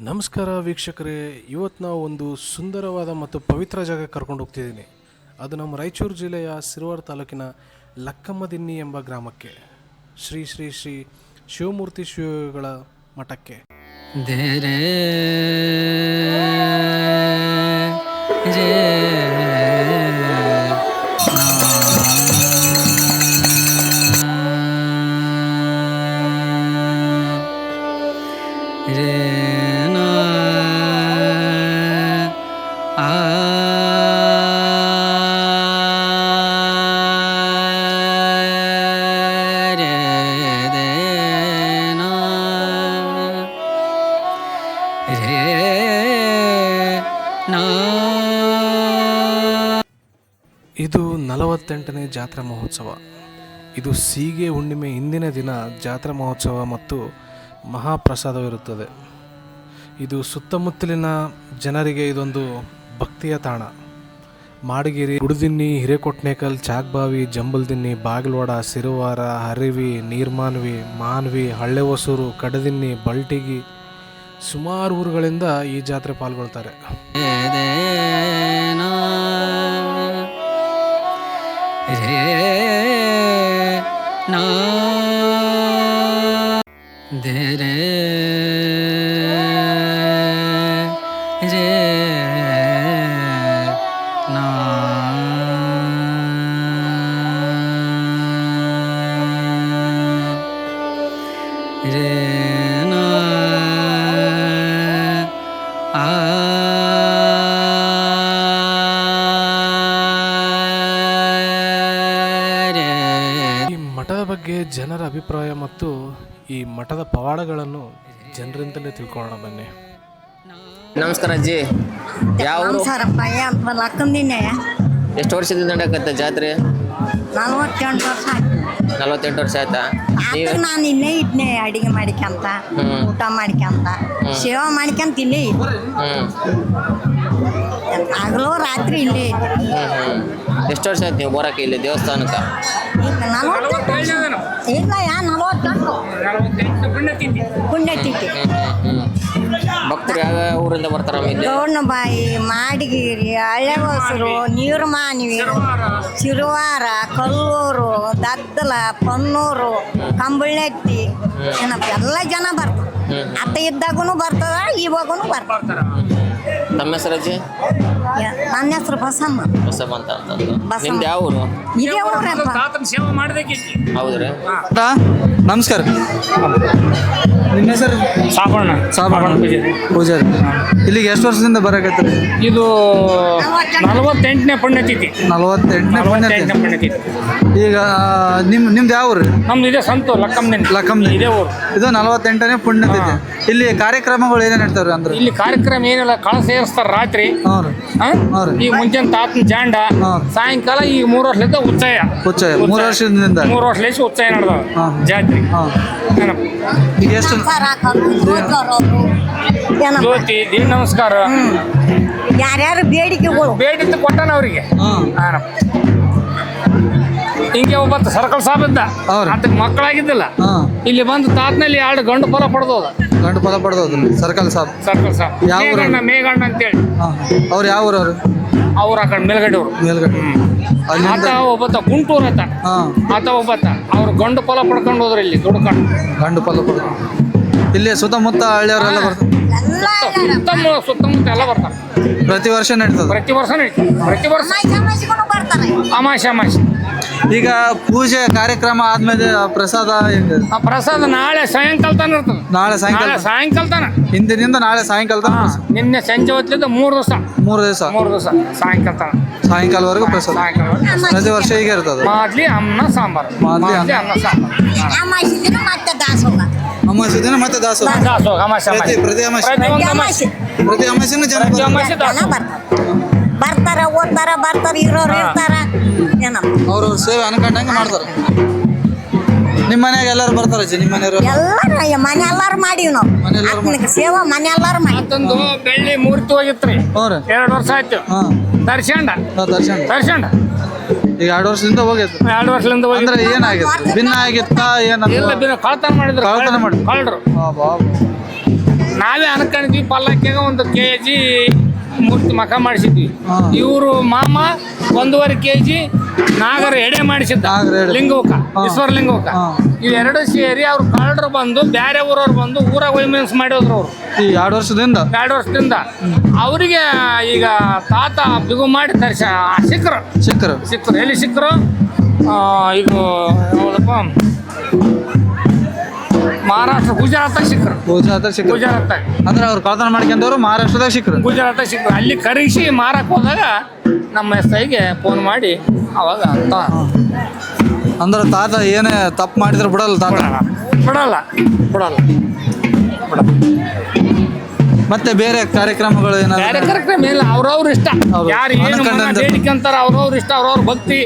ನಮಸ್ಕಾರ ವೀಕ್ಷಕರೇ ಇವತ್ತು ನಾವು ಒಂದು ಸುಂದರವಾದ ಮತ್ತು ಪವಿತ್ರ ಜಾಗಕ್ಕೆ ಕರ್ಕೊಂಡು ಹೋಗ್ತಿದ್ದೀನಿ. ಅದು ನಮ್ಮ ರಾಯಚೂರು ಜಿಲ್ಲೆಯ ಸಿರುವಾರ ತಾಲೂಕಿನ ಲಕ್ಕಮ್ಮದಿನ್ನಿ ಎಂಬ ಗ್ರಾಮಕ್ಕೆ. ಶ್ರೀ ಶ್ರೀ ಶ್ರೀ ಶಿವಮೂರ್ತಿ ಶಿವಗಳ ಮಠಕ್ಕೆ. ದೇರೇ ರೇ ಇದು ನಲವತ್ತೆಂಟನೇ ಜಾತ್ರಾ ಮಹೋತ್ಸವ. ಇದು ಸೀಗೆ ಹುಣ್ಣಿಮೆ ಹಿಂದಿನ ದಿನ ಜಾತ್ರಾ ಮಹೋತ್ಸವ ಮತ್ತು ಮಹಾಪ್ರಸಾದವಿರುತ್ತದೆ. ಇದು ಸುತ್ತಮುತ್ತಲಿನ ಜನರಿಗೆ ಇದೊಂದು ಭಕ್ತಿಯ ತಾಣ. ಮಾಡಗಿರಿ, ಉಡುದಿನ್ನಿ, ಹಿರೇಕೊಟ್ನೇಕಲ್, ಚಾಕ್ಬಾವಿ, ಜಂಬಲ್ದಿನ್ನಿ, ಬಾಗಿಲ್ವಾಡ, ಸಿರುವಾರ, ಹರಿವಿ, ನೀರ್ಮಾನ್ವಿ, ಮಾನ್ವಿ, ಹಳ್ಳೆಹೊಸೂರು, ಕಡದಿನ್ನಿ, ಬಲ್ಟಿಗಿ ಸುಮಾರು ಊರುಗಳಿಂದ ಈ ಜಾತ್ರೆ ಪಾಲ್ಗೊಳ್ತಾರೆ. ನಾ ಜನರಿಂದಲೇ ತಿಳ್ಕೊಳ್ಳೋಣ ಬನ್ನಿ. ನಮಸ್ಕಾರ ಅಜ್ಜಿ. ಯಾವ ಊರು? ನಮಸ್ಕಾರಪ್ಪ ಅಂತ ಲಕ್ಕಂದಿನೇ ಎಷ್ಟು ವರ್ಷದಿಂದ ನಡೆಯಕತ್ತ ಜಾತ್ರೆ? ನಲ್ವತ್ತೆಂಟು ವರ್ಷ ಆಯ್ತು. ನಲವತ್ತೆಂಟು ವರ್ಷ ಆಯ್ತಾ? ನೀವು? ಆದ್ರೂ ನಾನು ಇಲ್ಲೇ ಇದ್ನೆ ಅಡಿಗೆ ಮಾಡ್ಕೊಂತ ಹ್ಮ್. ಊಟ ಮಾಡ್ಕೊಂತ ಸೇವಾ ಮಾಡ್ಕೊಂತ ಇಲ್ಲೇ ಇದ್ದೆ. ಹ್ಮ್. ಹಗಲು ರಾತ್ರಿ ಇಲ್ಲೇ ಇದ್ದೆ. ಹ್ಮ್. ಹ್ಮ್ ಎಷ್ಟು ವರ್ಷ ಆಯ್ತು ನೀವು ಬರೋಕೆ ಇಲ್ಲಿ ದೇವಸ್ಥಾನಕ್ಕೆ? ಈಗ ನಲ್ವತ್ತೆಂಟು ವರ್ಷ. ಇಲ್ಲ ಯಾ ನಲ್ವತ್ತೆಂಟು. ಪುಣ್ಯತಿಥಿ ಹ್ಮ್. ಭಕ್ತರು ಯಾವ ಊರಿಂದ ಬರ್ತಾರಮ್ಮ ಇಲ್ಲಿ? ಗೌರ್ನಬಾಯಿ ಮಾಡಗಿರಿ ಹಳೆಹೊಸರು ನೀರುಮಾನ್ವಿ ಶಿರುವಾರ. ಕಲ್ಲೂರು ದದ್ದಲ ಪನ್ನೂರು ಕಂಬಳೆಟ್ಟಿ ಏನಪ್ಪ ಎಲ್ಲ ಜನ ಬರ್ತಾರೆ. ಅತ್ತ ಇದ್ದಾಗೂ ಬರ್ತದ ಇವಾಗೂ ಬರ್ತಾರೆ. ತಮ್ಮ ಹೆಸರು ಅಜ್ಜಿ? ನನ್ನ ಹೆಸರು ಬಸಮ್ಮ. ಬಸಮ್ಮ ಅಂತ ಅಂತಂದು ಬಸಮ್ಮ. ನಿಮ್ದು ಯಾವ ಊರು? ಇದೇ ಊರಪ್ಪ. ಹೌದ್ರಿ. ನಮಸ್ಕಾರ. ನಿಮ್ಮ ಹೆಸರು? ಸಾಬಣ್ಣ. ಸಾಬಣ್ಣ. ಪೂಜಾರಿ. ಇಲ್ಲಿಗೆ ಎಷ್ಟು ವರ್ಷದಿಂದ ಬರಕತ್ತೀರಿ? ಇದು ನಲವತ್ತೆಂಟನೇ ಪುಣ್ಯತಿಥಿ. ನಲವತ್ತೆಂಟನೇ ಪುಣ್ಯತಿಥಿ. ಪುಣ್ಯತಿಥಿ. ಈಗ ನಿಮ್ಮ ನಿಮ್ದು ಯಾವ ಊರು? ನಮ್ದು ಇದೆ ಸಂತು ಲಕ್ಕಮ್ಮನ ಲಕ್ಕಮ್ಮನ ಇದೇ ಊರು. ಇದು ನಲವತ್ತೆಂಟನೇ ಪುಣ್ಯತಿಥಿ. ಇಲ್ಲಿ ಕಾರ್ಯಕ್ರಮಗಳು ಏನೇನು ಇರ್ತಾವ್ರಿ ಅಂದ್ರೆ? ಇಲ್ಲಿ ಕಾರ್ಯಕ್ರಮ ಏನಿಲ್ಲ ಕಳ ಸೇರಿಸ್ತಾರೆ ರಾತ್ರಿ. ಈಗ ಮುಂಚೆನ ತಾತನ ಜಾಂಡ. ಸಾಯಂಕಾಲ ಈ ಮೂರು ವರ್ಷದಿಂದ ಉಚ್ಚಾಯ ಉಚ್ಚಾಯ. ಮೂರು ವರ್ಷದಿಂದ. ಮೂರು ವರ್ಷ ಉಚ್ಚಾಯ ನಡೆದವ. ಹಾ. ಹಾಂ. ಏನಪ್ಪ ಈಗ ಎಷ್ಟು ಜ್ಯೋತಿ ದಿನ ನಮಸ್ಕಾರ. ಯಾರ್ಯಾರು ಬೇಡಿಕೆಗಳು ಬೇಡಿದ್ದು ಕೊಟ್ಟಾನ ಅವರಿಗೆ? ಹಾಂ. ಹಿಂಗೆ ಒಬ್ಬತ್ತು ಸರ್ಕಲ್ ಸಾಬ್ ಇದ್ದ. ಅದಕ್ಕೆ ಮಕ್ಕಳಾಗಿದ್ದಿಲ್ಲ. ಹಾಂ. ಇಲ್ಲಿ ಬಂದು ತಾತ್ನಲ್ಲಿ ಎರಡು ಗಂಡು ಫಲ ಪಡೆದೋದ ಗಂಡು ಫಲ ಪಡೆದೋದ್ರಿ ಸರ್ಕಲ್ ಸಾಬ್. ಸರ್ಕಲ್ ಸಾಬ್. ಯಾವ ಮೇಗಣ್ಣ ಅಂತೇಳಿ. ಹಾಂ ಅವ್ರು ಯಾವ ಊರವ್ರು ಅವ್ರು? ಆ ಕಡೆ ಮೇಲ್ಗಡೆ ಅವರು. ಮೇಲ್ಗಡೆ. ಆತ ಒಬ್ಬತ್ತ ಗುಂಟೂರ್ ಆತ. ಆತ ಒಬ್ಬತ್ತ ಗಂಡು ಫಲ ಪಡ್ಕೊಂಡು ಹೋದ್ರೆ ಇಲ್ಲಿ ದುಡ್ಕೊಂಡು ಗಂಡು ಫಲ ಪಡ್ಕೊಂಡು. ಇಲ್ಲಿ ಸುತ್ತಮುತ್ತ ಹಳ್ಳಿಯವರೆಲ್ಲ ಬರ್ತಾರೆ. ಸುತ್ತಮುತ್ತ ಸುತ್ತಮುತ್ತ ಎಲ್ಲ ಬರ್ತಾರೆ. ಪ್ರತಿ ವರ್ಷ ನಡೀತದೆ. ಪ್ರತಿ ವರ್ಷ ನಡೀತದೆ. ಪ್ರತಿ ವರ್ಷ ಅಮಾಶೆ ಅಮಾಶೆ ಈಗ ಪೂಜೆ ಕಾರ್ಯಕ್ರಮ ಆದ್ಮೇಲೆ ಪ್ರಸಾದ ಹೆಂಗೆ? ಆ ಪ್ರಸಾದ ನಾಳೆ ಸಾಯಂಕಾಲ ತನ ಇರ್ತದೆ. ನಾಳೆ ಸಾಯಂಕಾಲ? ನಾಳೆ ಸಾಯಂಕಾಲ ತನ ಹಿಂದಿನಿಂದ ನಾಳೆ ಸಾಯಂಕಾಲ ತನಕ ನಿನ್ನೆ ಸಂಜೆ ಹೊತ್ತಿದ್ದ ಮೂರು ದಿವಸ. ಮೂರು ದಿವಸ? ಮೂರು ದಿವಸ ಸಾಯಂಕಾಲ ತನ ಸಾಯಂಕಾಲವರೆಗೂ ಪ್ರಸಾದ? ಸಾಯಂಕಾಲ ಪ್ರತಿ ವರ್ಷ ಹೀಗೆ ಇರ್ತದೆ? ಮಾದ್ಲಿ ಅನ್ನ ಸಾಂಬಾರ್. ಮಾದ್ಲಿ ಅನ್ನ. ಸಾಂಬಾರ್ ಅನ್ನ ಸಾಂಬಾರು. ಅಮಾಸಿ ದಿನ ಮತ್ತೆ ದಾಸೋಗ ಅಮಾವಾಸ್ಯೆ ದಿನ ಮತ್ತೆ ದಾಸೋಹ? ದಾಸೋಹ ಅಮಾಶೆ ಪ್ರತಿ ಪ್ರತಿ ಅಮಾಸೆ. ಪ್ರತಿಯೊಂದು ಅಮಾಶೆ ಅಮಾಸಿ ಪ್ರತಿ ಅಮಾವಾಸ್ಯೆನೂ ಜನ ಪ್ರತಿ ಅಮಾಸೆ ಜನ ದಾಸೋಹ ಬರ್ತಾರೆ. ಬರ್ತಾರ ಓದ್ತಾರ ಬರ್ತಾರ ಇರೋರು ಇರ್ತಾರ. ಏನಪ್ಪ ಅವ್ರವ್ರ ಸೇವೆ ಅನ್ಕೊಂಡಂಗೆ ಮಾಡ್ತಾರೆ. ನಿಮ್ಮ ಮನೆಯಾಗ ಎಲ್ಲರೂ ಬರ್ತಾರೆ ಅಜ್ಜಿ ನಿಮ್ಮ ಮನೆಯವರು? ಎಲ್ಲಾರು ಮನೆ ಎಲ್ಲಾರು ಮಾಡೀವಿ ನಾವು. ಮನೆಯೆಲ್ಲಾರು ಆತ್ಮನಿಗೆ ಸೇವಾ ಮನೆ ಎಲ್ಲಾರು ಮಾಡಿ. ಮತ್ತೊಂದು ಬೆಳ್ಳಿ ಮೂರ್ತಿ ಹೋಗಿತ್ರಿ. ಹ್ಞೂ ರೀ. ಎರಡು ವರ್ಷ ಆಯ್ತು. ಹಾಂ. ತರ್ಸ್ಕೊಂಡ ದರ್ಶನ್ ತರ್ಸ್ಕೊಂಡ ಈಗ ಎರಡು ವರ್ಷದಿಂದ ಹೋಗಿತ್ತು ಎರಡು ವರ್ಷದಿಂದ ಹೋಗಿದ್ರೆ ಏನಾಗಿತ್ತು? ಭಿನ್ನ ಆಗಿತ್ತ ಏನಂತ? ಬಿನ ಕಳ್ತನ ಮಾಡಿದ್ರು. ಕಳ್ತನ ಮಾಡಿದ್ರು. ಕಳ್ರು ಆ, ಬಾ, ಬಾ. ನಾವೇ ಅನ್ಕೊಂಡಿದ್ವಿ ಪಲ್ಲಕ್ಕಿಗೆ ಒಂದು ಕೆ ಜಿ ಮೂರ್ತಿ ಮಖ ಮಾಡಿಸಿದ್ವಿ. ಇವರು ಮಾಮ ಒಂದೂವರೆ ಕೆ ಜಿ ನಾಗರ ಎಡೆ ಮಾಡಿಸಿದ್ದ. ಲಿಂಗೋಕ. ಈಶ್ವರ ಲಿಂಗೋಕ. ಇವೆರಡು ಸೇರಿ ಅವ್ರು ಕಳ್ಳರು ಬಂದು ಬೇರೆ ಊರವ್ರು ಬಂದು ಊರಾಗ ವೈಮೆನ್ಸ್ ಮಾಡಿದ್ರು ಅವರು. ಈ ಎರಡು ವರ್ಷದಿಂದ? ಎರಡು ವರ್ಷದಿಂದ. ಅವರಿಗೆ ಈಗ ತಾತ ಬಿಗು ಮಾಡಿ ತರಿಸ ಸಿಕ್ಕರು. ಸಿಕ್ಕರು. ಸಿಕ್ಕರು. ಎಲ್ಲಿ ಸಿಕ್ಕರು? ಇದು ಯಾವುದಪ್ಪ? ಮಹಾರಾಷ್ಟ್ರ ಗುಜರಾತ್ ಸಿಕ್ಕರು. ಗುಜರಾತ್ ಸಿಕ್ಕರು. ಗುಜರಾತ್ ಅಂದ್ರೆ ಅವ್ರು ಕಳ್ತನ ಮಾಡ್ಕೊಂಡವ್ರು ಮಹಾರಾಷ್ಟ್ರದಾಗ ಸಿಕ್ಕರು. ಗುಜರಾತ್ ಸಿಕ್ಕರು. ಅಲ್ಲಿ ಕರೆಸಿ ಮಾರಕ್ಕೆ ಹೋದಾಗ ನಮ್ಮ ಎಸ್ ಐಗೆ ಫೋನ್ ಮಾಡಿ ಅವಾಗ ಅಂತ. ಅಂದ್ರೆ ತಾತ ಏನೇ ತಪ್ಪು ಮಾಡಿದ್ರೆ ಬಿಡಲ್ಲ ತಾತ? ಬಿಡಲ್ಲ. ಬಿಡಲ್ಲ. ಬಿಡಲ್ಲ. ಮತ್ತೆ ಬೇರೆ ಕಾರ್ಯಕ್ರಮಗಳು ಬೇರೆ ಏನಾದ್ರು ಕಾರ್ಯಕ್ರಮ ಇಲ್ಲ. ಅವ್ರವ್ರ ಇಷ್ಟ. ಯಾರು ಏನು. ಬೇಡಿಕೆ ಅಂತಾರ ಅವ್ರವ್ರ ಇಷ್ಟ. ಅವ್ರವ್ರ ಭಕ್ತಿ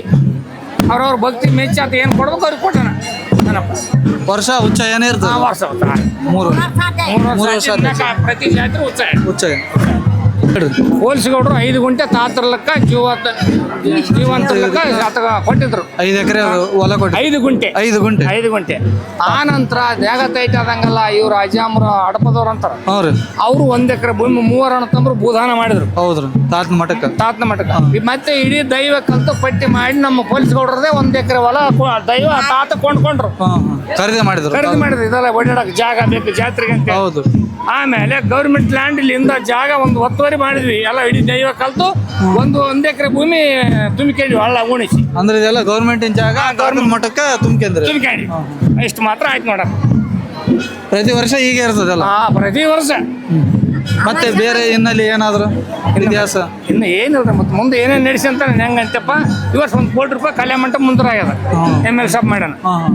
ಅವ್ರವ್ರ ಭಕ್ತಿ ಮೆಚ್ಚಾತ ಏನು ಕೊಡ್ಬೇಕು ಅವ್ರಿಗೆ ಕೊಟ್ಟಣ ಏನಪ್ಪ? ವರ್ಷ ಉಚ್ಚ ಏನೇ ಆ ಇರ್ತದೆ ವರ್ಷ. ಮೂರು. ಮೂರು ವರ್ಷ ಆದ್ಮೇಲೆ ಪ್ರತಿ ಜಾತ್ರೆ ಉತ್ಸಾಹ ಉಚ್ಚ ಹೇಳ್ರಿ. ಹೋಲಿಸ್ಗೌಡ್ರು ಐದು ಗುಂಟೆ ತಾತರ ಲೆಕ್ಕ ಜೀವಂತ ಜೀವಂತ ಲೆಕ್ಕ ಆತಗ ಕೊಟ್ಟಿದ್ರು. ಐದು ಎಕರೆ ಹೊಲ ಕೊಟ್ಟು ಐದು ಗುಂಟೆ. ಐದು ಗುಂಟೆ. ಐದು ಗುಂಟೆ. ಆ ನಂತರ ಜಾಗ ತೈಟ್ ಆದಂಗಲ್ಲ ಇವ್ರು ಅಜಾಮ್ರ ಅಡಪದವ್ರು ಅಂತಾರ. ಹೌದು ಅವರು ಒಂದ್ ಎಕರೆ ಭೂಮಿ ಮೂವರ ಅಣ್ಣತಂಬ್ರು ಭೂದಾನ ಮಾಡಿದ್ರು. ಹೌದ್ರಿ. ತಾತನ ಮಠಕ್ಕೆ. ತಾತನ ಮಠಕ್ಕೆ. ಮತ್ತೆ ಇಡೀ ದೈವ ಕಲ್ತು ಪಟ್ಟಿ ಮಾಡಿ ನಮ್ಮ ಪೊಲೀಸ್ ಗೌಡ್ರದೇ ಒಂದ್ ಎಕರೆ ಹೊಲ ದೈವ ತಾತ ಕೊಂಡ್ಕೊಂಡ್ರು. ಖರೀದಿ ಮಾಡಿದ್ರು ಖರೀದಿ ಮಾಡಿದ್ರು. ಇದೆಲ್ಲ ಓಡಾಡಕ್ ಜಾಗ ಬೇಕು ಜಾತ್ರೆಗೆ ಅಂತ ಹೌದು. ಆಮೇಲೆ ಗೌರ್ಮೆಂಟ್ ಲ್ಯಾಂಡ್ ಇಲ್ಲಿಂದ ಜಾಗ ಒಂದು ಒತ್ತುವರಿ ಮಾಡಿದ್ವಿ. ಎಲ್ಲ ಇಡೀ ದೈವ ಕಲ್ತು ಒಂದು ಒಂದ್ ಎಕರೆ ಭೂಮಿ ತುಂಬಿಕೊಂಡ್ವಿ ಹಳ್ಳ ಉಣಿಸಿ ಅಂದ್ರೆ ಇದೆಲ್ಲ ಗೌರ್ಮೆಂಟಿನ ಜಾಗ ಗೌರ್ಮೆಂಟ್ ಮಠಕ್ಕೆ ತುಂಬಿಕೊಂಡ್ರೆ? ತುಂಬಿಕೊಂಡ್ವಿ. ಇಷ್ಟು ಮಾತ್ರ ಆಯ್ತು ನೋಡ ಪ್ರತಿ ವರ್ಷ ಹೀಗೆ ಇರ್ತದಲ್ಲ? ಹಾ ಪ್ರತಿ ವರ್ಷ. ಮತ್ತೆ ಬೇರೆ ಇನ್ನಲ್ಲಿ ಏನಾದ್ರು ಇತಿಹಾಸ? ಇನ್ನು ಏನಿಲ್ಲ ಮತ್ತೆ ಮುಂದೆ ಏನೇನು ನಡೆಸಿ ಅಂತ ನಾನು ಹೆಂಗೆ ಅಂತಪ್ಪ ಇವತ್ತು ಒಂದು ಕೋಟಿ ರೂಪಾಯಿ ಕಲ್ಯಾಣ ಮಂಟಪ ಮುಂದರಾಗ್ಯದ ಎಂ ಎಲ್ ಸಾಬ್ ಮಾಡ್ಯಾನ. ಹಾಂ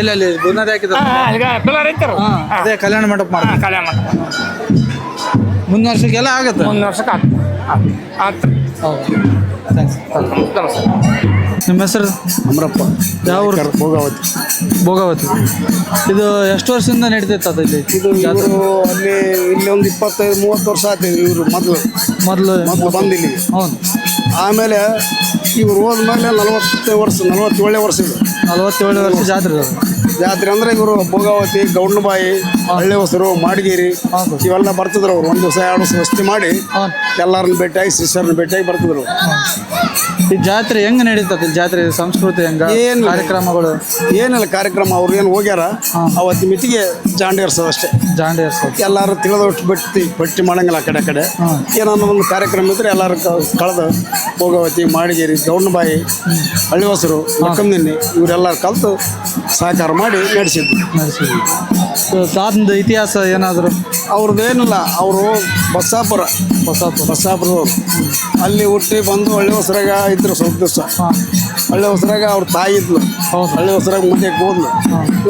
ಎಲ್ಲೆಲ್ಲಿ? ಬುನಾದಿ ಹಾಕಿದ್ರು ಹಾ, ಹಾ, ಈಗ ಪಿಲ್ಲರ್ ಐತಾರ. ಅದೇ ಕಲ್ಯಾಣ ಮಂಟಪ ಮಾಡ ಕಲ್ಯಾಣ ಮಂಟಪ. ಮುಂದಿನ ವರ್ಷಕ್ಕೆಲ್ಲ ಆಗುತ್ತೆ? ಮುಂದಿನ ವರ್ಷಕ್ಕೆ ಆಗ್ತದೆ ಆಗ್ತದೆ ಹೌದು? ಥ್ಯಾಂಕ್ಸ್ ನಿಮ್ಮ ಹೆಸರು? ಅಮರಪ್ಪ. ಯಾವ ಊರು? ಭೋಗಾವತಿ. ಭೋಗಾವತಿ. ಇದು ಎಷ್ಟು ವರ್ಷದಿಂದ ನಡೀತೈತೆ ಅದು ಇಲ್ಲಿ ಇದು ಇವರು ಅಲ್ಲಿ ಇಲ್ಲಿ ಒಂದು ಇಪ್ಪತ್ತೈದು ಮೂವತ್ತು ವರ್ಷ ಆಯ್ತು ಇವರು ಮೊದಲು. ಮೊದಲು. ಮೊದಲು ಬಂದು ಇಲ್ಲಿಗೆ ಹೌದು. ಆಮೇಲೆ ಇವ್ರು ಹೋದ್ಮೇಲೆ ನಲವತ್ತು ವರ್ಷ ನಲವತ್ತೇಳನೇ ವರ್ಷ ಇದು. ನಲವತ್ತೇಳು ವರ್ಷ ಜಾತ್ರೆ ಅದು. ಜಾತ್ರೆ ಅಂದ್ರೆ ಇವರು ಭೋಗಾವತಿ ಗೌಂಡಬಾಯಿ ಹಳ್ಳಿ ಹೊಸರು ಮಾಡಗೇರಿ ಇವೆಲ್ಲ ಬರ್ತಿದ್ರು ಅವ್ರು. ಒಂದು ದಿವಸ ಎರಡು ದಿವಸ ವಸ್ತಿ ಮಾಡಿ ಎಲ್ಲರನ್ನ ಭೇಟಿಯಾಗಿ ಶಿಷ್ಯರನ್ನ ಭೇಟಿಯಾಗಿ ಬರ್ತಿದ್ರು ಈ ಜಾತ್ರೆ ಹೆಂಗ್ ನಡೀತದೆ? ಜಾತ್ರೆ ಸಂಸ್ಕೃತಿ ಹೆಂಗ? ಏನು ಕಾರ್ಯಕ್ರಮಗಳು? ಏನಿಲ್ಲ ಕಾರ್ಯಕ್ರಮ. ಅವ್ರು ಏನು ಹೋಗ್ಯಾರ ಅವತ್ತಿನ ಮಿತಿಗೆ ಜಾಂಡೇರ್ಸ್ ಅಷ್ಟೇ. ಜಾಂಡಿ ಎಲ್ಲರೂ ತಿಳಿದಷ್ಟು ಬಿಟ್ಟು ಪಟ್ಟಿ ಮಾಡಂಗಿಲ್ಲ ಆ ಕಡೆ ಆ ಕಡೆ. ಏನಾದ್ರು ಒಂದು ಕಾರ್ಯಕ್ರಮ ಇದ್ರೆ ಎಲ್ಲರೂ ಕಳೆದು ಭೋಗವತಿ ಮಾಡಿಗೇರಿ ಹಳ್ಳಿ ಹೊಸರು ಲಕ್ಕಂದಿನ್ನಿ ಇವರೆಲ್ಲರೂ ಕಲ್ತು ಸಹಕಾರ ಮಾಡಿ ನಡೆಸಿದ್ವಿ. ನಡೆಸಿದ್ವಿ. ತಾತಂದು ಇತಿಹಾಸ ಏನಾದರೂ? ಅವ್ರದ್ದೇನಿಲ್ಲ ಅವರು ಬಸ್ಸಾಪುರ. ಬಸ್ಸಾಪುರ. ಬಸ್ಸಾಪುರದವ್ರು. ಅಲ್ಲಿ ಹುಟ್ಟಿ ಬಂದು ಹಳ್ಳಿ ಹೊಸರಾಗ ಇದ್ರು ಸ್ವಲ್ಪ ದಿವಸ. ಹಳ್ಳಿ ಹೊಸರಾಗ ಅವ್ರ ತಾಯಿ ಇದ್ಲು. ಹಳ್ಳಿ ಹೊಸರಾಗ ಮುಂದೆ ಹೋದ್ಲು.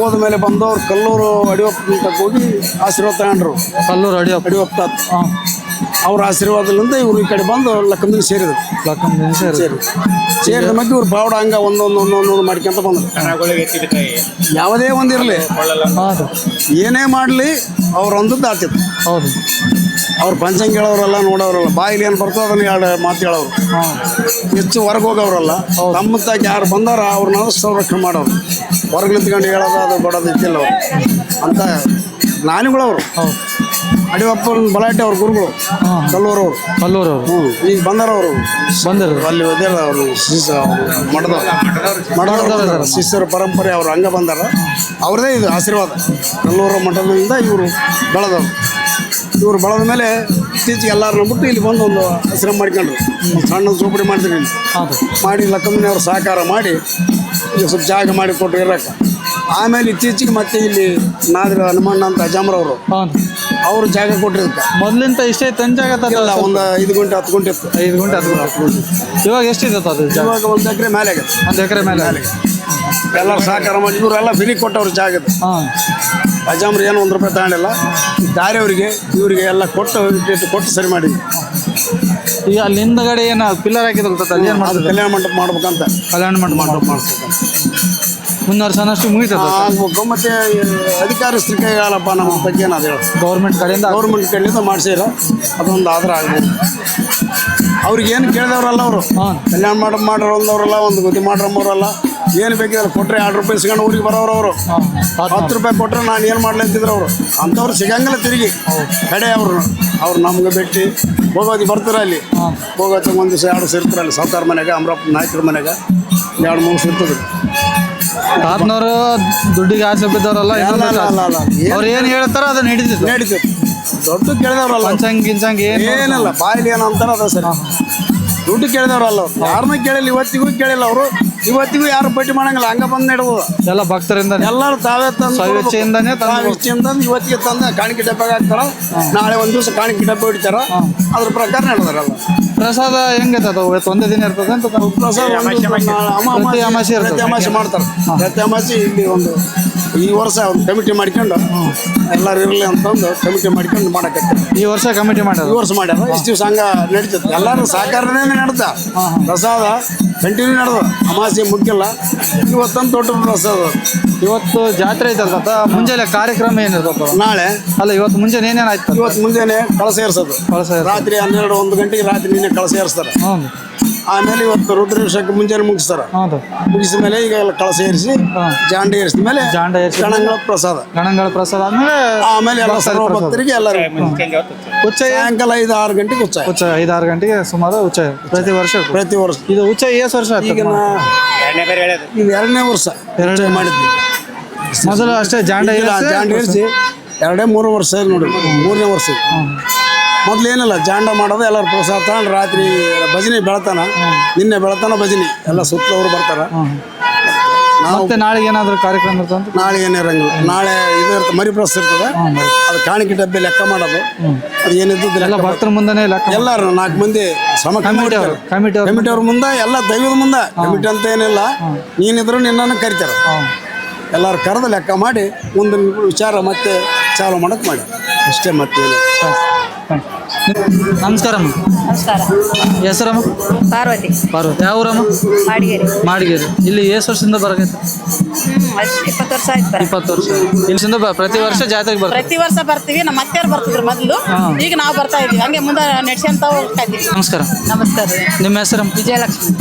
ಹೋದ ಮೇಲೆ ಬಂದು ಅವ್ರು ಕಲ್ಲೂರು ಅಡಿಯಪ್ಪ ಹೋಗಿ ಆಶೀರ್ವಾದ ತಗೊಂಡ್ರು. ಕಲ್ಲೂರು ಅಡಿಯೋ ಅಡಿಯಪ್ಪ ಅವ್ರ ಆಶೀರ್ವಾದದಿಂದ ಇವ್ರು ಈ ಕಡೆ ಬಂದು ಲಕ್ಕಂದಿನ ಸೇರಿದ್ರು. ಲಕ್ಕಂದಿನ ಸೇರಿ ಸೇರಿ ಸೇರಿದ ಮತ್ತೆ ಇವ್ರು ಬಾವಡ ಹಂಗ ಒಂದೊಂದು ಒಂದೊಂದು ಮಾಡ್ಕೊಂತ ಬಂದ್ರು. ಯಾವುದೇ ಒಂದಿರಲಿ ಏನೇ ಮಾಡಲಿ ಅವ್ರು ಅಂದದ್ದು ಆಗ್ತಿತ್ತು ಹೌದು. ಅವ್ರು ಪಂಚಂಗ್ ಹೇಳೋರಲ್ಲ ನೋಡೋರಲ್ಲ ಬಾಯಿಲಿ ಏನು ಬರ್ತೋ ಅದನ್ನ ಎರಡು ಮಾತು ಹೇಳೋರು. ಹೆಚ್ಚು ಹೊರಗೆ ಹೋಗೋರಲ್ಲ ತಮ್ಮತ್ತಾಗ ಯಾರು ಬಂದಾರ ಅವ್ರನ್ನ ಸಂರಕ್ಷಣೆ ಮಾಡೋರು. ಹೊರಗೆ ನಿಂತ್ಕೊಂಡು ಹೇಳೋದು ಅದು ಬಡೋದು ಇತ್ತಿಲ್ಲ ಅಂತ ಅಂತ ಜ್ಞಾನಿಗಳವರು ಹೌದು ಅಡಿಯಪ್ಪನ ಬಲಾಟೆ ಅವ್ರ ಗುರುಗಳು. ಕಲ್ಲೂರು ಅವರು ಕಲ್ಲೂರು ಅವರು ಹ್ಞೂ ಈಗ ಬಂದಾರವರು. ಬಂದರು. ಅಲ್ಲಿ ಅದೇಳ ಅವರು ಶಿಷ್ಯ ಅವರು ಮಠದವ್ರು. ಮಠದವ್ರು ಶಿಷ್ಯರ ಪರಂಪರೆ ಅವರು ಹಂಗೆ ಬಂದಾರ. ಅವ್ರದೇ ಇದು ಆಶೀರ್ವಾದ. ಕಲ್ಲೂರು ಮಠದಿಂದ ಇವರು ಬೆಳೆದವರು. ಇವರು ಬೆಳೆದ ಮೇಲೆ ಇತ್ತೀಚೆಗೆ ಎಲ್ಲರನ್ನ ಬಿಟ್ಟು ಇಲ್ಲಿ ಬಂದು ಒಂದು ಆಶ್ರಮ ಮಾಡ್ಕೊಂಡ್ರು. ಒಂದು ಸಣ್ಣ ಚೌಪಡಿ ಮಾಡಿದ್ರು ಇಲ್ಲಿ. ಮಾಡಿ ಲಕ್ಕಮ್ಮನೆ ಅವ್ರು ಸಹಕಾರ ಮಾಡಿ ಇಲ್ಲಿ ಸ್ವಲ್ಪ ಜಾಗ ಮಾಡಿ ಕೊಟ್ಟರು ಇರಕ್ಕೆ. ಆಮೇಲೆ ಇತ್ತೀಚೆಗೆ ಮತ್ತೆ ಇಲ್ಲಿ ನಾದ್ರ ಹನುಮಣ್ಣ ಅಂತ ಅಜಾಮ್ರವರು ಅವರು ಜಾಗ ಕೊಟ್ಟಿರ್ತಾರೆ ಮೊದ್ಲಿಂತ ಇಷ್ಟೇ ತಂಜಾಗ ಇಲ್ಲ ಒಂದು ಐದು ಗಂಟೆ ಹತ್ತು ಗಂಟೆ ಇತ್ತು. ಐದು ಗಂಟೆ ಹತ್ತು ಗಂಟೆ ಇವಾಗ ಎಷ್ಟಿದೆ ಅದು ಜಾಗ? ಇವಾಗ ಒಂದು ಎಕರೆ ಮೇಲೆ ಆಗತ್ತೆ ಒಂದು ಎಕರೆ ಮೇಲೆ ಎಲ್ಲರೂ ಸಹಕಾರ ಮಾಡಿ ಇವರೆಲ್ಲ ಬಿರಿ ಕೊಟ್ಟವ್ರ ಜಾಗ ಹಾಂ. ಅಜಾಮ್ರು ಏನು ಒಂದು ರೂಪಾಯಿ ತಗೊಂಡಿಲ್ಲ. ದಾರಿಯವರಿಗೆ ಇವರಿಗೆ ಎಲ್ಲ ಕೊಟ್ಟು ಕೊಟ್ಟು ಸರಿ ಮಾಡಿದ್ವಿ. ಈಗ ಅಲ್ಲಿ ಹಿಂದಗಡೆ ಏನು ಪಿಲ್ಲರ್ ಹಾಕಿದ್ರು ಗೊತ್ತಾ? ಅದು ಮಾಡ್ತದೆ ಕಲ್ಯಾಣ ಮಂಟಪ ಮಾಡ್ಬೇಕಂತ. ಕಲ್ಯಾಣ ಮಂಟಪ ಮಾಡ್ಬೇಕು. ಮಾಡಿಸ್ಬೇಕಂತ ಮುನ್ನೂರು ಸನಷ್ಟು ಮುಗಿತದ ಮತ್ತೆ ಅಧಿಕಾರಸ್ಥರ ಕೈಗಾಲಪ್ಪ ನಮ್ಮ ಬಗ್ಗೆ ಏನಾದ್ರು ಹೇಳು ಗೌರ್ಮೆಂಟ್ ಕಡೆಯಿಂದ ಗೌರ್ಮೆಂಟ್ ಕಡೆಯಿಂದ ಮಾಡಿಸಿರ ಅದೊಂದು ಆದ್ರೆ ಆಗ್ಬೋದು ಅವ್ರಿಗೆ ಏನು ಕೇಳಿದವ್ರಲ್ಲ ಅವರು. ಹಾಂ. ಕಲ್ಯಾಣ ಮಾಡ ಮಾಡೋರು ಒಂದವ್ರಲ್ಲ ಒಂದು ಗುದ್ದಿ ಮಾಡ್ರಮ್ಮವ್ರಲ್ಲ ಏನು ಬೇಕಿದ್ರೆ ಕೊಟ್ಟರೆ ಎರಡು ರೂಪಾಯಿ ಸಿಗೋಣ ಊರಿಗೆ ಬರೋರು ಅವರು. ಹತ್ತು ರೂಪಾಯಿ ಕೊಟ್ಟರೆ ನಾನು ಏನು ಮಾಡಲಿ ಅಂತಿದ್ರು ಅವರು. ಅಂಥವ್ರು ಸಿಗಂಗಿಲ್ಲ ತಿರುಗಿ. ಕಡೆ ಅವರು. ಅವ್ರು ನಮ್ಗೆ ಬಿಟ್ಟು ಹೋಗೋದು ಬರ್ತಾರೆ ಅಲ್ಲಿ? ಹೋಗೋದು ಒಂದು ದಿವಸ ಎರಡು ದಿವಸ ಇರ್ತಾರೆ ಅಲ್ಲಿ? ಸಾವ್ತಾರ ಮನೆಗೆ ಅಮರಪ್ಪ ನಾಯಕರ ಮನೆಗೆ. ಎರಡು ಮೂರು ಇರ್ತದೆ. ತಾತನವರು ದುಡ್ಡಿಗೆ ಆಸೆ ಬಿದ್ದವರಲ್ಲ ಅವ್ರು. ಏನ್- ಹೇಳ್ತಾರ ಅದನ್ನ ನಡೀತದೆ ದೊಡ್ಡ ಕೇಳಿದವ್ರಲ್ಲ ಪಂಚಂಗ್ ಗಿಂಚಂಗ್ ಏನು ಏನಿಲ್ಲ ಬಾಯಿಲಿ ಏನಂತಾರ ಅದ ಸರಿ. ದುಡ್ಡು ಕೇಳಿದವ್ರಲ್ಲ ಅವ್ರು. ಯಾರನ್ನ ಕೇಳಿಲ್ಲ ಇವತ್ತಿಗೂ ಕೇಳಿಲ್ಲ ಅವರು. ಇವತ್ತಿಗೂ ಯಾರು ಪಟ್ಟಿ ಮಾಡಂಗಿಲ್ಲ ಹಂಗ ಬಂದು ನೆಡ್ಬೋದು ಎಲ್ಲ ಭಕ್ತರಿಂದ ಎಲ್ಲರೂ ತಾವೇ ತಂದು ಇವತ್ತಿಗೆ ತಂದ ಕಾಣಿಕೆ ಡಬ್ಬಾಗ ಹಾಕ್ತಾರ. ನಾಳೆ ಒಂದು ದಿವಸ ಕಾಣಿಕೆ ಡಬ್ಬ ಹೊಡಿತಾರ. ಅದ್ರ ಪ್ರಕಾರ ನಡೆದಾರಲ್ಲ ಪ್ರಸಾದ ಹೆಂಗೈತೆ ಅದು? ಇವತ್ತು ಒಂದೇ ದಿನ ಇರ್ತದೆ ಅಂತ ಪ್ರಸಾದ ಅಮಾಸಿ ಅಮಾವಾಸ್ಯೆ ಮಾಡ್ತಾರೆ. ಪ್ರತಿ ಅಮಾವಾಸ್ಯೆ ಇಲ್ಲಿ ಒಂದು ಈ ವರ್ಷ ಒಂದು ಕಮಿಟಿ ಮಾಡ್ಕೊಂಡು ಎಲ್ಲರೂ ಇರಲಿ ಅಂತಂದು ಕಮಿಟಿ ಮಾಡ್ಕೊಂಡು ಮಾಡಕತ್ತೆ. ಈ ವರ್ಷ ಕಮಿಟಿ ಈ ಮಾಡೋದು ವರ್ಷ ಮಾಡ್ಯಾರ. ಇಷ್ಟು ಸಂಘ ಹಂಗ ನಡೀತದೆ. ಎಲ್ಲರೂ ಸಹಕಾರನೇ ನಡ್ದ. ಪ್ರಸಾದ ಕಂಟಿನ್ಯೂ ನಡೆದ. ಅಮಾಸೆ ಮುಖ್ಯಲ್ಲ ಇವತ್ತೊಂದು ದೊಡ್ಡ ಪ್ರಸಾದ. ಇವತ್ತು ಜಾತ್ರೆ ಐತಲ್ಲ ತಾತ? ಮುಂಜಾನೆ ಕಾರ್ಯಕ್ರಮ ಏನಿರ್ತದ ನಾಳೆ. ಅಲ್ಲ ಇವತ್ತು ಮುಂಜಾನೆ ಏನೇನು ಆಯ್ತು ಇವತ್ತು ಮುಂಜಾನೆ ಕಳಸ ಏರ್ಸೋದು. ಕಳಸ. ರಾತ್ರಿ ಹನ್ನೆರಡು ಒಂದು ಗಂಟೆಗೆ ರಾತ್ರಿ ನಿನ್ನೆ ಕಳಸ ಏರಿಸ್ತಾರೆ. ಹ್ಞೂ ಆಮೇಲೆ ಇವತ್ತು ರುದ್ರಾಭಿಷೇಕ ಮುಂಜಾನೆ ಮುಗಿಸ್ತಾರ. ಹೌದು ಮುಗಿಸಿದ ಮೇಲೆ ಈಗ ಎಲ್ಲ ಕಳಸ ಏರಿಸಿ ಜಾಂಡ ಏರಿಸಿದ ಮೇಲೆ ಜಾಂಡ ಏರಿಸಿ ಗಣಗಳ ಪ್ರಸಾದ. ಗಣಗಳ ಪ್ರಸಾದ ಆದ್ಮೇಲೆ ಆಮೇಲೆ ಎಲ್ಲ ಸರ್ವಭಕ್ತರಿಗೆ ಸರ್ವ. ಭಕ್ತರಿಗೆ ಎಲ್ಲರೂ ಉಚ್ಚ ಸಾಯಂಕಾಲ ಐದು ಆರು ಗಂಟೆಗೆ ಉಚ್ಚ ಉಚ್ಚ ಐದು ಆರು ಗಂಟೆಗೆ ಸುಮಾರು ಉಚ್ಚ ಪ್ರತಿ ವರ್ಷ ಪ್ರತಿ ವರ್ಷ. ಇದು ಉಚ್ಚ ಎಷ್ಟು ವರ್ಷ ಈಗ ನಾ ಇದು ಎರಡನೇ ವರ್ಷ ಎರಡನೇ ಮಾಡಿದ್ವಿ ಮೊದಲು ಅಷ್ಟೇ ಜಾಂಡ ಜಾಂಡ ಏರಿಸಿ ಎರಡೇ ಮೂರು ವರ್ಷ ನೋಡಿ ಮೂರನೇ ವರ್ಷ ಮೊದ್ಲು ಏನಿಲ್ಲ ಜಾಂಡ ಮಾಡೋದು ಎಲ್ಲರೂ ಪ್ರಸಾದ ತಗೊಂಡು ರಾತ್ರಿ ಭಜನೆ ಬೆಳತಾನ. ನಿನ್ನೆ ಬೆಳತಾನ ಭಜನೆ ಎಲ್ಲ ಸುತ್ತಲವರು ಬರ್ತಾರ. ಮತ್ತೆ ನಾಳೆ ಏನಾದರೂ ಕಾರ್ಯಕ್ರಮ ಇರ್ತಂತ ನಾಳೆ ಏನಿರಂಗಿಲ್ಲ ನಾಳೆ ಇದು ಇರ್ತದೆ ಮರಿ ಪ್ರಸ್ ಇರ್ತದೆ. ಅದು ಕಾಣಿಕೆ ಡಬ್ಬಿ ಲೆಕ್ಕ ಮಾಡೋದು. ಅದು ಏನಿದ್ದು ಎಲ್ಲ ಭಕ್ತರ ಮುಂದೆನೇ ಲೆಕ್ಕ ಎಲ್ಲರೂ ನಾಲ್ಕು ಮಂದಿ ಶ್ರಮ ಕಮಿಟಿ ಅವರು ಕಮಿಟಿ ಕಮಿಟಿ ಅವ್ರ ಮುಂದೆ ಎಲ್ಲ ದೈವದ ಮುಂದೆ. ಕಮಿಟಿ ಅಂತ ಏನಿಲ್ಲ. ನೀನಿದ್ರು ನಿನ್ನನ್ನು ಕರಿತಾರೆ. ಎಲ್ಲರೂ ಕರೆದು ಲೆಕ್ಕ ಮಾಡಿ ಮುಂದಿನ ವಿಚಾರ ಮತ್ತೆ ಚಾಲು ಮಾಡೋಕೆ ಮಾಡಿ. ಅಷ್ಟೇ ಮತ್ತೇನು. ನಮಸ್ಕಾರಮ್ಮ ನಮಸ್ಕಾರ ಹೆಸರಮ್ಮ? ಪಾರ್ವತಿ. ಪಾರ್ವತಿ. ಯಾವ ಊರಮ್ಮ? ಮಾಡಿಗೇರಿ. ಮಾಡಿಗೇರಿ. ಇಲ್ಲಿ ಎಷ್ಟು ವರ್ಷದಿಂದ ಬರಕೈತೆ? ಇಪ್ಪತ್ತು ವರ್ಷ ಆಯ್ತು ಇಪ್ಪತ್ತು ವರ್ಷ ಇಲ್ಲಿಂದ ಪ್ರತಿ ವರ್ಷ ಜಾತ್ರೆಗೆ ಬರ್ತೀವಿ ಪ್ರತಿ ವರ್ಷ ಬರ್ತೀವಿ. ನಮ್ಮ ಅತ್ತೆಯವ್ರು ಬರ್ತಿದ್ರು ಮೊದಲು. ಈಗ ನಾವು ಬರ್ತಾ ಇದೀವಿ. ಹಂಗೆ ಮುಂದೆ ನಡೆಸ್ಕೊಂತ ಹೋಗ್ತಾ ಇದೀವಿ. ನಮಸ್ಕಾರ. ನಮಸ್ಕಾರ. ನಿಮ್ಮ ಹೆಸರು ವಿಜಯಲಕ್ಷ್ಮಿ.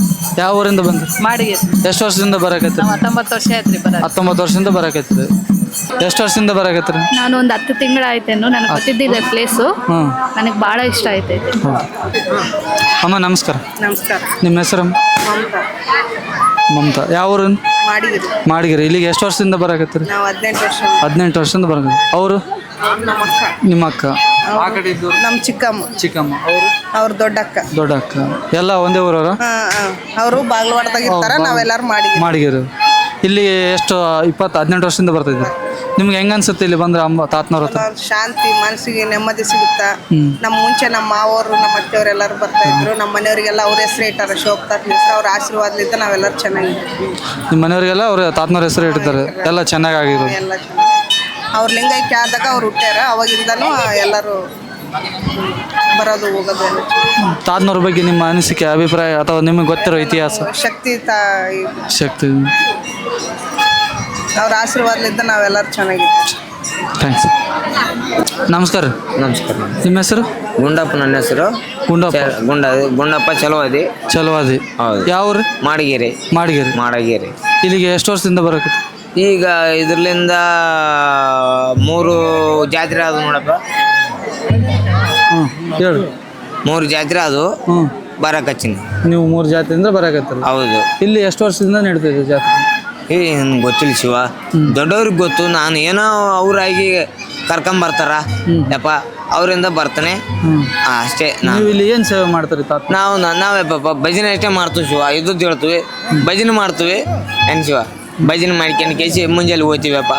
ಯಾವ ಊರಿಂದ ಬಂದ್ರಿ? ಮಾಡಿಗೇರಿ. ಎಷ್ಟು ವರ್ಷದಿಂದ ಬರಕತ್ತೆ ಹತ್ತೊಂಬತ್ತು ವರ್ಷ ಆಯ್ತು ರೀ ಹತ್ತೊಂಬತ್ತು ವರ್ಷದಿಂದ ಬರಕೈತ್ರಿ ಎಷ್ಟು ವರ್ಷದಿಂದ ಬರಕೈತ್ರಿ? ನಾನು ಒಂದು ಹತ್ತು ತಿಂಗಳಾಯ್ತೇನು ನನಗೆ ಗೊತ್ತಿದ್ದಿಲ್ಲ ಪ್ಲೇಸು ಹ್ಞೂ ನನಗೆ ಭಾಳ ಇಷ್ಟ ಆಯ್ತೈತೆ. ಅಮ್ಮ ನಮಸ್ಕಾರ. ನಮಸ್ಕಾರ. ನಿಮ್ಮ ಹೆಸರು? ಮಮತಾ. ಯಾವ ಊರು? ಮಾಡಿದ್ರಿ ಮಾಡಿಗಿರಿ. ಇಲ್ಲಿಗೆ ಎಷ್ಟು ವರ್ಷದಿಂದ ಬರಕತ್ತೀರಿ? ನಾವು ಹದಿನೆಂಟು ವರ್ಷ ಹದಿನೆಂಟು ವರ್ಷದಿಂದ ಬರ ಅವರು? ನಮ್ಮ ಅಕ್ಕ. ನಿಮ್ಮ ಅಕ್ಕ. ಆ ಕಡೆ ಇದ್ದವ್ರು ನಮ್ಮ ಚಿಕ್ಕಮ್ಮ. ಚಿಕ್ಕಮ್ಮ. ಅವರು? ಅವ್ರ ದೊಡ್ಡ ಅಕ್ಕ ದೊಡ್ಡ ಅಕ್ಕ ಎಲ್ಲ ಒಂದೇ ಊರವರು? ಅವರು ಬಾಗಲವಾಡದಾಗ ಇರ್ತಾರ ನಾವೆಲ್ಲರೂ ಮಾಡಿ ಮಾಡಿಗಿರಿ. ಇಲ್ಲಿ ಎಷ್ಟು ಇಪ್ಪತ್ತು ಹದಿನೆಂಟು ವರ್ಷದಿಂದ ಬರ್ತಿದ್ದೀರಿ ನಿಮ್ಗೆ ಹೆಂಗ ಅನ್ಸುತ್ತೆ ಇಲ್ಲಿ ಬಂದ್ರೆ ಅಮ್ಮ ತಾತನವ್ರ ಹತ್ರ? ಶಾಂತಿ ಮನಸ್ಸಿಗೆ ನೆಮ್ಮದಿ ಸಿಗುತ್ತಾ? ನಮ್ಮ ಮುಂಚೆ ನಮ್ಮ ಮಾವರು ನಮ್ಮ ಅತ್ತೆಯವ್ರು ಎಲ್ಲರೂ ಬರ್ತಾ ಇದ್ರು. ನಮ್ಮ ಮನೆಯವರಿಗೆಲ್ಲ ಅವ್ರ ಹೆಸರು ಇಟ್ಟಾರ ಶೋಭತಾತ್ ಹೆಸರು ಅವ್ರ ಆಶೀರ್ವಾದಲಿಂದ ನಾವೆಲ್ಲರೂ ಚೆನ್ನಾಗಿದ್ದೀವಿ ನಿಮ್ಮ ಮನೆಯವರಿಗೆಲ್ಲ ಅವ್ರ ತಾತನವ್ರ ಹೆಸರು ಇಟ್ಟಿದ್ದಾರೆ. ಎಲ್ಲ ಚೆನ್ನಾಗಿ ಆಗಿರೋದು ಎಲ್ಲ ಚೆನ್ನಾಗಿ. ಅವ್ರ ಲಿಂಗೈಕ್ಯ ಆದಾಗ ಅವ್ರು ಹುಟ್ಟ್ಯಾರ. ಅವಾಗಿಂದನೂ ಎಲ್ಲರೂ ಬರೋದು ಹೋಗೋದು ಎಲ್ಲ ಚೆನ್ನಾಗಿ. ತಾತನವ್ರ ಬಗ್ಗೆ ನಿಮ್ಮ ಅನಿಸಿಕೆ ಅಭಿಪ್ರಾಯ ಅಥವಾ ನಿಮಗೆ ಗೊತ್ತಿರೋ ಇತಿಹಾಸ? ಶಕ್ತಿ ತಾ ಶಕ್ತಿ. ಅವ್ರ ಆಶೀರ್ವಾದಲಿಂದ ನಾವೆಲ್ಲರೂ ಚೆನ್ನಾಗಿದ್ದೀವಿ. ಥ್ಯಾಂಕ್ಸ್ ನಮಸ್ಕಾರ. ನಮಸ್ಕಾರ. ನಿಮ್ಮ ಹೆಸರು? ಗುಂಡಪ್ಪ ನನ್ನ ಹೆಸರು. ಗುಂಡಪ್ಪ. ಗುಂಡ ಗುಂಡಪ್ಪ ಚಲವಾದಿ. ಚಲವಾದಿ. ಹೌದು. ಯಾವ ಊರು? ಮಾಡಗೇರಿ. ಮಾಡಿಗಿರಿ. ಮಾಡಗೇರಿ. ಇಲ್ಲಿಗೆ ಎಷ್ಟು ವರ್ಷದಿಂದ ಬರಕತ್ತಿ ಈಗ ಇದ್ರಲಿಂದ ಮೂರು ಜಾತ್ರೆ ಅದು ನೋಡಪ್ಪ. ಹ್ಞೂ ಹೇಳು. ಮೂರು ಜಾತ್ರೆ ಅದು ಹ್ಞೂ ಬರಕಚ್ಚಿನಿ ನೀವು ಮೂರು ಜಾತ್ರೆಯಿಂದ ಬರಕತ್ತಲ್ಲ ಹೌದು. ಇಲ್ಲಿ ಎಷ್ಟು ವರ್ಷದಿಂದ ನಡೀತಿದೆ ಜಾತ್ರೆ? ಏ ಏನ್ ಗೊತ್ತಿಲ್ಲ ಶಿವ. ದೊಡ್ಡವ್ರಿಗೆ ಗೊತ್ತು ನಾನು ಏನೋ ಅವರಾಗಿ ಕರ್ಕೊಂಬರ್ತಾರ ಯಪ್ಪ ಅವರಿಂದ ಬರ್ತಾನೆ. ಆ, ಅಷ್ಟೇ ನಾನು. ನೀವು ಇಲ್ಲಿ ಏನು ಸೇವೆ ಮಾಡ್ತೀರಿ ತಾತ? ನಾವು ನ- ನಾವೇ ಪಾಪ ಭಜನೆ ಅಷ್ಟೇ ಮಾಡ್ತೀವಿ ಶಿವ. ಇದ್ದದ್ದು ಹೇಳ್ತೀವಿ. ಭಜನೆ ಮಾಡ್ತೀವಿ. ಏನು ಶಿವ? ಭಜನೆ ಮಾಡ್ಕೊಂಡು ಕೇಸಿ ಮುಂಜಾನೆ ಹೋಗ್ತೀವಪ್ಪ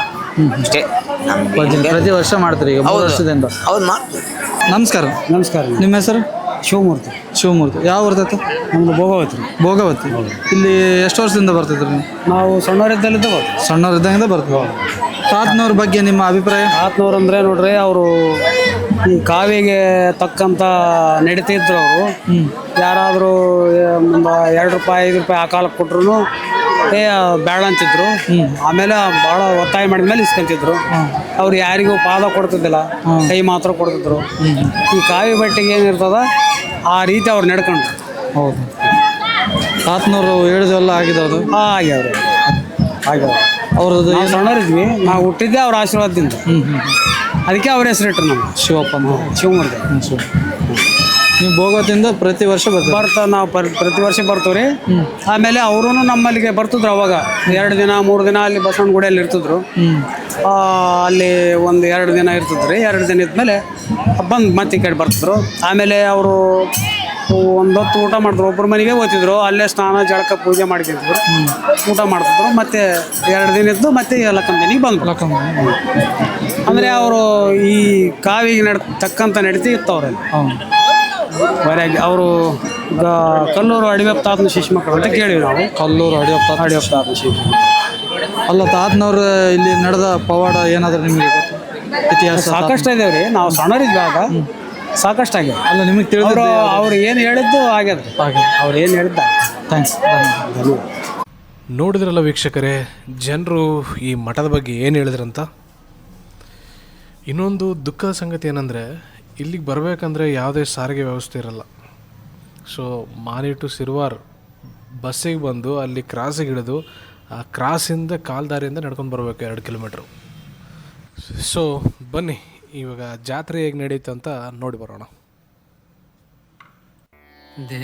ಅಷ್ಟೇ. ನಮ್ಗೆ ಭಜನೆ ಪ್ರತಿ ವರ್ಷ ಮಾಡ್ತೀರಿ ಈಗ ಮೂರು ಹೌದು. ವರ್ಷದಿಂದ. ಹೌದು ಮಾಡ್ತೀವಿ. ನಮಸ್ಕಾರ. ನಮಸ್ಕಾರ. ನಿಮ್ಮ ಹೆಸರು? ಶಿವಮೂರ್ತಿ. ಶಿವಮೂರ್ತಿ. ಯಾವ ಬರ್ತೈತೆ ನಮ್ದು ಭೋಗವತಿ. ಭೋಗವತಿ. ಇಲ್ಲಿ ಎಷ್ಟು ವರ್ಷದಿಂದ ಬರ್ತಿದ್ರಿ ನೀವು? ನಾವು ಸಣ್ಣವರಿದ್ದಲ್ಲಿದ್ದ ಸಣ್ಣವರಿದ್ದಂಗಿಂದ ಬರ್ತೀವಿ. ತಾತನವ್ರ ಬಗ್ಗೆ ನಿಮ್ಮ ಅಭಿಪ್ರಾಯ? ಆತ್ನವ್ರು ಅಂದರೆ ನೋಡ್ರಿ ಅವರು ಈ ಕಾವಿಗೆ ತಕ್ಕಂಥ ನಡೀತಿದ್ರು ಅವರು. ಯಾರಾದರೂ ಒಂದು ಎರಡು ರೂಪಾಯಿ ಐದು ರೂಪಾಯಿ ಆ ಕಾಲಕ್ಕೆ ಕೊಟ್ರು ಏ ಬೇಡ ಅಂತಿದ್ರು. ಆಮೇಲೆ ಭಾಳ ಒತ್ತಾಯ ಮಾಡಿದ ಮೇಲೆ ಇಸ್ಕೊಂತಿದ್ರು. ಅವ್ರು ಯಾರಿಗೂ ಪಾದ ಕೊಡ್ತಿದ್ದಿಲ್ಲ. ಕೈ ಮಾತ್ರ ಕೊಡ್ತಿದ್ರು. ಈ ಕಾವಿ ಬಟ್ಟೆಗೆ ಏನಿರ್ತದ ಆ ರೀತಿ ಅವ್ರು ನಡ್ಕೊಂಡ್ರು. ಹೌದು. ತಾತನವರು ಹೇಳಿದೆಲ್ಲ ಆಗಿದವ್ರು ಆಗ್ಯಾವ್ರಿ ಆಗ್ಯಾವ ಅವ್ರದ್ದು ನಾವು ಸಣ್ಣರಿದ್ವಿ ನಾವು ಹುಟ್ಟಿದ್ದೆ ಅವ್ರ ಆಶೀರ್ವಾದದಿಂದ. ಅದಕ್ಕೆ ಅವ್ರ ಹೆಸರಿಟ್ರು ನಮ್ಗೆ. ಶಿವಪ್ಪ. ಹ್ಞೂ ಶಿವಮೂರ್ತಿ ನೀವು ಭೋಗವತಿಂದ ಪ್ರತಿ ವರ್ಷ ಬರ್ತಾ ನಾವು ಪರ್- ಪ್ರತಿ ವರ್ಷ ಬರ್ತೀವಿ ಆಮೇಲೆ ಅವರು ನಮ್ಮಲ್ಲಿಗೆ ಬರ್ತಿದ್ರು ಅವಾಗ. ಎರಡು ದಿನ ಮೂರು ದಿನ ಅಲ್ಲಿ ಬಸವನಗುಡಿಯಲ್ಲಿ ಇರ್ತಿದ್ರು. ಆ, ಅಲ್ಲಿ ಒಂದು ಎರಡು ದಿನ ಇರ್ತಿದ್ರಿ. ಎರಡು ದಿನ ಇದ್ಮೇಲೆ ಬಂದು ಮತ್ತೆ ಈ ಕಡೆ ಬರ್ತಿದ್ರು. ಆಮೇಲೆ ಅವರು ಒಂದು ಹೊತ್ತು ಊಟ ಮಾಡಿದ್ರು. ಒಬ್ಬರ ಮನೆಗೆ ಹೋಗ್ತಿದ್ರು. ಅಲ್ಲೇ ಸ್ನಾನ ಜಳಕ ಪೂಜೆ ಮಾಡ್ತಿದ್ರು. ಊಟ ಮಾಡ್ತಿದ್ರು. ಮತ್ತೆ ಎರಡು ದಿನ ಇದ್ದು ಮತ್ತೆ ಎಲ್ಲ ಕಂಪನಿಗೆ ಬಂದು ಅಂದರೆ ಅವರು ಈ ಕಾವಿಗೆ ನಡ್ ತಕ್ಕಂಥ ನಡೀತಿ ಇತ್ತು ಅವರಲ್ಲಿ ಬರೆಯಾಗಿ ಅವರು ಕಲ್ಲೂರು ಅಡಿವೆಪ್ಪ ತಾತನ ಶಿಶುಮಕ್ಕಳು ಅಂತ ಕೇಳಿವಿ ನಾವು. ಕಲ್ಲೂರು ಅಡಿಯಪ್ಪ ಅಡಿವೆಪ್ಪ ತಾತನ ಶಿಶು ಅಲ್ಲ ತಾತ್ನವ್ರು ಇಲ್ಲಿ ನಡೆದ ಪವಾಡ ಏನಾದರೂ ನಿಮಗೆ ಗೊತ್ತು? ಇತಿಹಾಸ ಸಾಕಷ್ಟು ಇದೇವ್ ರೀ ನಾವು ಸಣ್ಣರಿದ್ದಾಗ ಸಾಕಷ್ಟು ಆಗ್ಯದ ಅಲ್ಲ ನಿಮಗೆ ತಿಳಿದ್ರು ತಿಳಿದ ಅವ್ರು ಏನು ಹೇಳಿದ್ದು ಆಗ್ಯದ ಅವ್ರು ಏನು ಹೇಳಿದ್ದ. ಥ್ಯಾಂಕ್ಸ್. ಧನ್ಯವಾದ. ನೋಡಿದ್ರಲ್ಲ ವೀಕ್ಷಕರೇ ಜನರು ಈ ಮಠದ ಬಗ್ಗೆ ಏನು ಹೇಳಿದ್ರಂತ? ಇನ್ನೊಂದು ದುಃಖದ ಸಂಗತಿ ಏನಂದರೆ ಇಲ್ಲಿಗೆ ಬರಬೇಕಂದ್ರೆ ಯಾವುದೇ ಸಾರಿಗೆ ವ್ಯವಸ್ಥೆ ಇರಲ್ಲ ಸೊ ಮಾನಿ ಟು ಸಿರ್ವಾರ್ ಬಸ್ಸಿಗೆ ಬಂದು ಅಲ್ಲಿ ಕ್ರಾಸಿಗೆ ಹಿಡಿದು ಆ ಕ್ರಾಸಿಂದ ಕಾಲ್ದಾರಿಯಿಂದ ನಡ್ಕೊಂಡು ಬರಬೇಕು ಎರಡು ಕಿಲೋಮೀಟ್ರು ಸೊ ಬನ್ನಿ ಇವಾಗ ಜಾತ್ರೆ ಹೇಗೆ ನಡೀತು ಅಂತ ನೋಡಿ ಬರೋಣ ಧೆ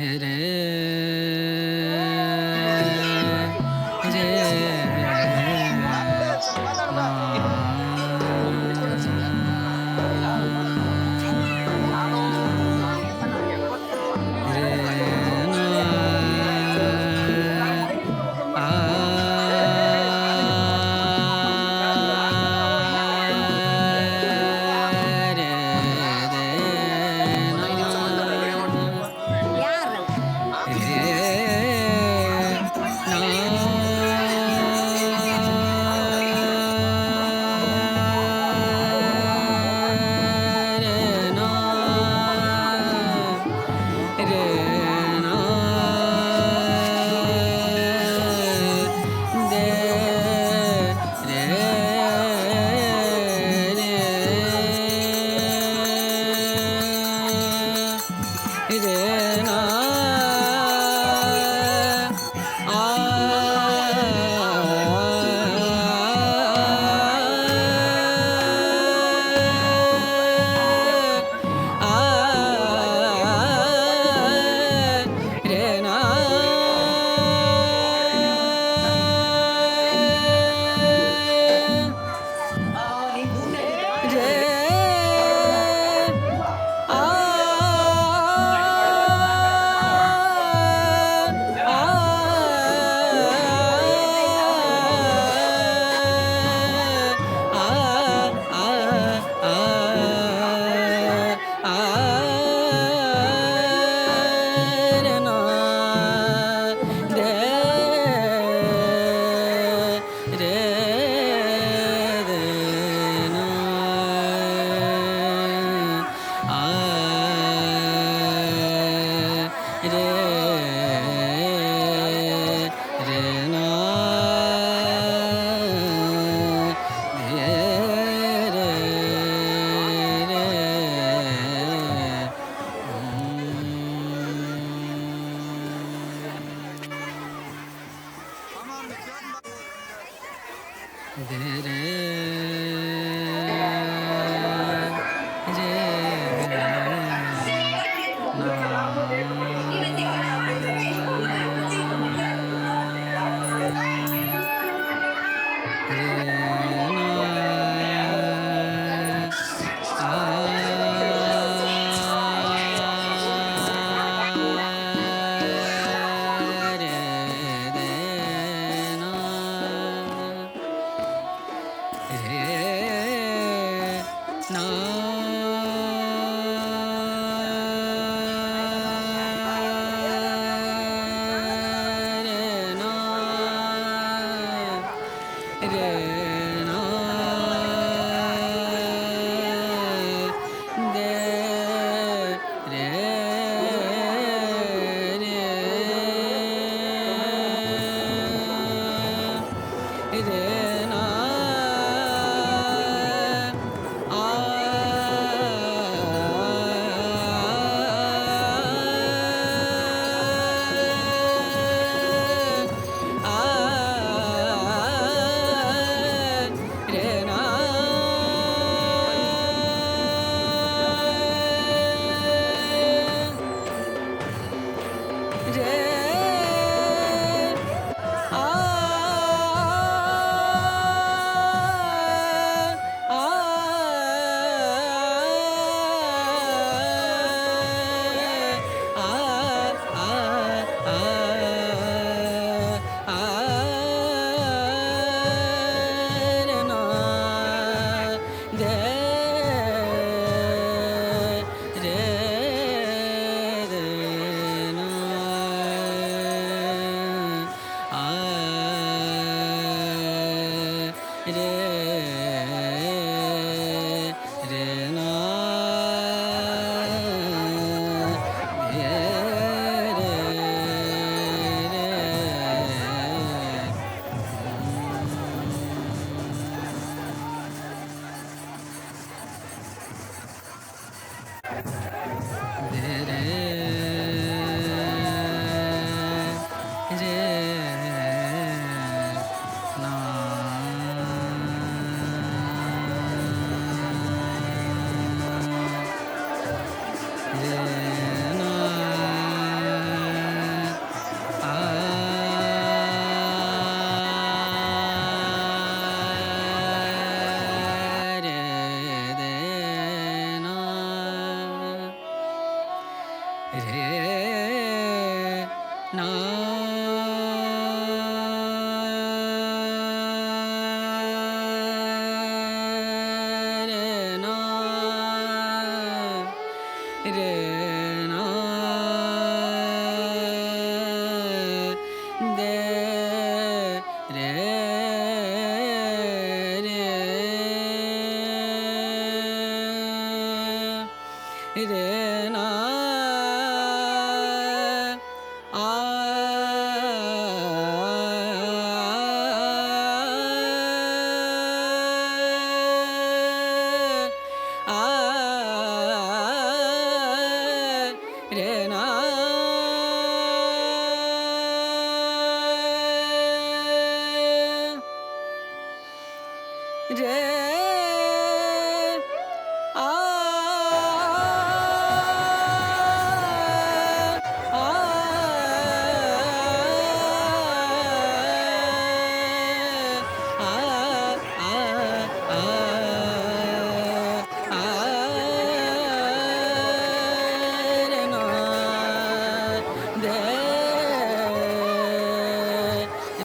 There it is.